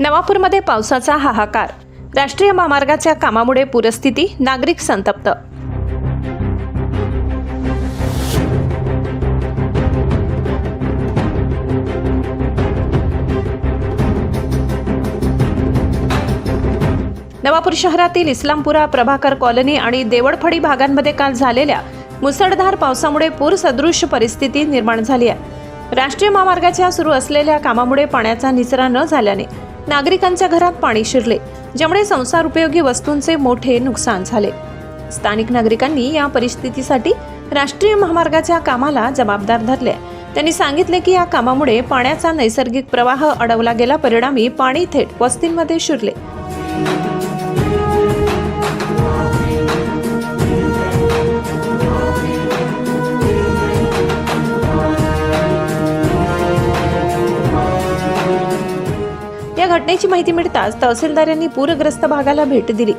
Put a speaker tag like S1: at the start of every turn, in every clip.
S1: नवापूरमध्ये पावसाचा हाहाकार. राष्ट्रीय महामार्गाच्या कामामुळे पूरस्थिती नागरिक संतप्त. नवापूर शहरातील इस्लामपुरा प्रभाकर कॉलनी आणि देवळफडी भागांमध्ये काल झालेल्या मुसळधार पावसामुळे पूर सदृश परिस्थिती निर्माण झाली आहे. राष्ट्रीय महामार्गाच्या सुरू असलेल्या कामामुळे पाण्याचा निचरा न झाल्याने नागरिकांच्या घरात पाणी शिरले ज्यामुळे संसार उपयोगी वस्तूंचे मोठे नुकसान झाले. स्थानिक नागरिकांनी या परिस्थितीसाठी राष्ट्रीय महामार्गाच्या कामाला जबाबदार धरले. त्यांनी सांगितले की या कामामुळे पाण्याचा नैसर्गिक प्रवाह अडवला गेला परिणामी पाणी थेट वस्तींमध्ये शिरले. घटनेची माहिती मिळताच तहसीलदार यांनी पूरग्रस्त भागाला भेट दिली.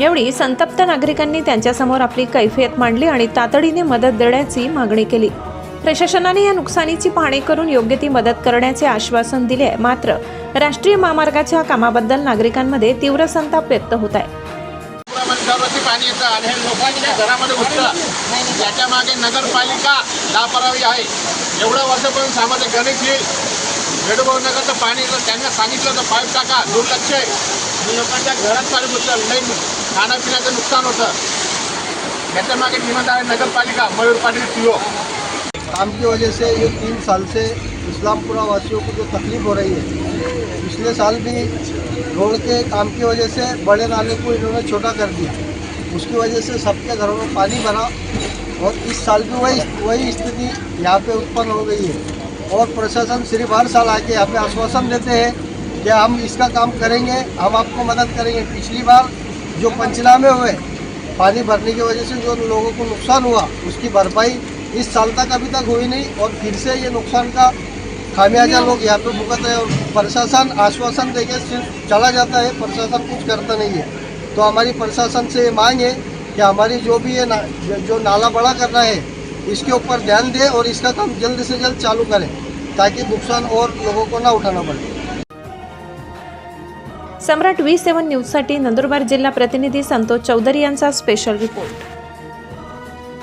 S1: यावेळी संतप्त नागरिकांनी त्यांच्यासमोर आपली कैफियत मांडली आणि तातडीने मदत देण्याची मागणी केली. प्रशासनाने या नुकसानीची पाहणी करून योग्य ती मदत करण्याचे आश्वासन दिले. आहे मात्र राष्ट्रीय महामार्गाच्या कामाबद्दल नागरिकांमध्ये तीव्र संताप व्यक्त होत आहे.
S2: पाणी येतं आणि हे लोकांच्या घरामध्ये घुसतं याच्या मागे नगरपालिका लापरवाही आहे. एवढं वर्षापर्यंत सामाजिक गणित येईल. वेडूभाऊ नगरचं पाणी येतं, त्यांना सांगितलं होतं, पाईप टाका, दुर्लक्ष आहे. लोकांच्या घरात पाणी घुसलं लई खाण्यापिण्याचं नुकसान होतं. याच्या मागे आहे नगरपालिका, मयूर पाटील सीओ
S3: काम की वजह से ये तीन साल से इस्लामपुरा वासियों को जो तकलीफ़ हो रही है, पिछले साल भी रोड के काम की वजह से बड़े नाले को इन्होंने छोटा कर दिया। उसकी वजह से सबके घरों में पानी भरा और इस साल भी वही वही स्थिति यहाँ पे उत्पन्न हो गई है। और प्रशासन सिर्फ़ हर साल आके पे आश्वासन देते हैं कि हम इसका काम करेंगे हम आपको मदद करेंगे। पिछली बार जो पंचनामे हुए पानी भरने की वजह से जो लोगों को नुकसान हुआ उसकी भरपाई इस साल तक अभी तक हुई नहीं और फिर से ये नुकसान का खामियाजा लोग यहाँ पे भुगत रहे और प्रशासन आश्वासन देके सिर्फ़ चला जाता है प्रशासन कुछ करता नहीं है। तो हमारी प्रशासन से ये मांग है कि हमारी जो भी ये ना, जो नाला बड़ा करना है इसके ऊपर ध्यान दें और इसका काम जल्द से जल्द चालू करें ताकि नुकसान और लोगों को ना उठाना पड़े।
S1: सम्राट व्ही न्यूज न्यूजसाठी नंदुरबार जिल्हा प्रतिनिधी संतोष चौधरी यांचा स्पेशल रिपोर्ट